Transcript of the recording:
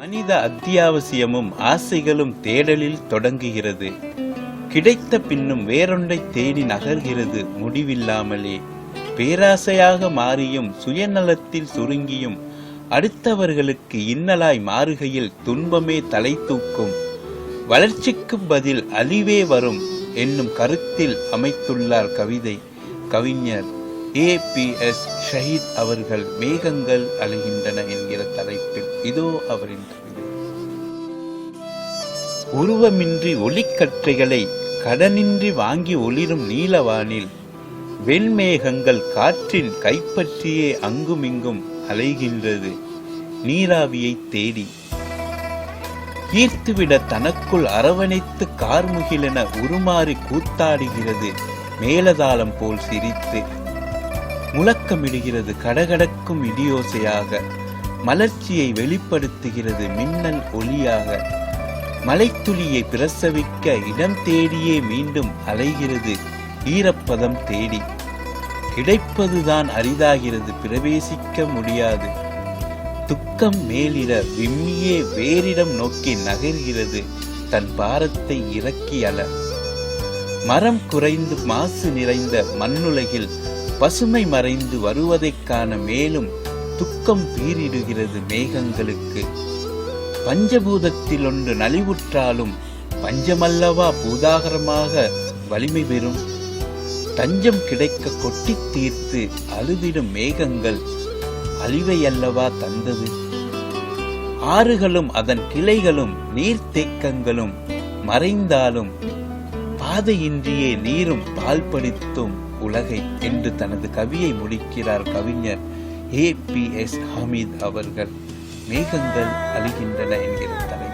மனித அத்தியாவசியமும் ஆசைகளும் தேடலில் தொடங்குகிறது. கிடைத்த பின்னும் வேறொன்றை தேடி நகர்கிறது முடிவில்லாமலே. பேராசையாக மாறியும் சுயநலத்தில் சுருங்கியும் அடுத்தவர்களுக்கு இன்னலாய் மாறுகையில் துன்பமே தலை தூக்கும். வளர்ச்சிக்கு பதில் அழிவே வரும் என்னும் கருத்தில் அமைத்துள்ளார் கவிதை கவிஞர் ஏ பி எஸ் ஷஹீத் அவர்கள் மேகங்கள் அழுகின்றன என்கிற தலைப்பில் இதோ அவரின் கவிதை. உருவமின்றி ஒளிக்கற்றைகளை கடனின்றி வாங்கி ஒளிரும் நீலவானில் வெண்மேகங்கள் காற்றில் கைப்பற்றியே அங்குமிங்கும் அலைகின்றது நீராவியை தேடி. ஈர்த்துவிட தனக்குள் அரவணைத்து கார்முகிலென உருமாறி கூத்தாடுகிறது மேலதாளம் போல் சிரித்து முழக்கமிடுகிறது கடகடக்கும் இடியோசையாக. மலர்ச்சியை வெளிப்படுத்துகிறது மின்னல் ஒளியாக. மலைத்துளியை பிரசவிக்க இடம் தேடியே மீண்டும் அலைகிறது ஈரப்பதம் தேடி. கிடைப்பதுதான் அரிதாகிறது பிரவேசிக்க முடியாது. துக்கம் மேலிட விம்மியே வேறிடம் நோக்கி நகர்கிறது தன் பாரத்தை இறக்கி அல. மரம் குறைந்து மாசு நிறைந்த மண்ணுலகில் பசுமை மறைந்து வருவதைக் காண மேலும் துக்கம் பீரிடுகிறது மேகங்களுக்கு. பஞ்சபூதத்தில் ஒன்று நலிவுற்றாலும் பஞ்சமல்லவா பூதாகரமாக வலிமை பெறும். தஞ்சம் கிடைக்க கொட்டித் தீர்த்து அழுதிடும் மேகங்கள் அழிவையல்லவா தந்தது. ஆறுகளும் அதன் கிளைகளும் நீர்த்தேக்கங்களும் மறைந்தாலும் பாதையின்றியே நீரும் பால்படித்தும். உலகை என்று தனது கவியை முடிக்கிறார் கவிஞர் ஏ பி எஸ் ஹமீத் அவர்கள். மேகங்கள் அழிகின்றன என்கிற தலை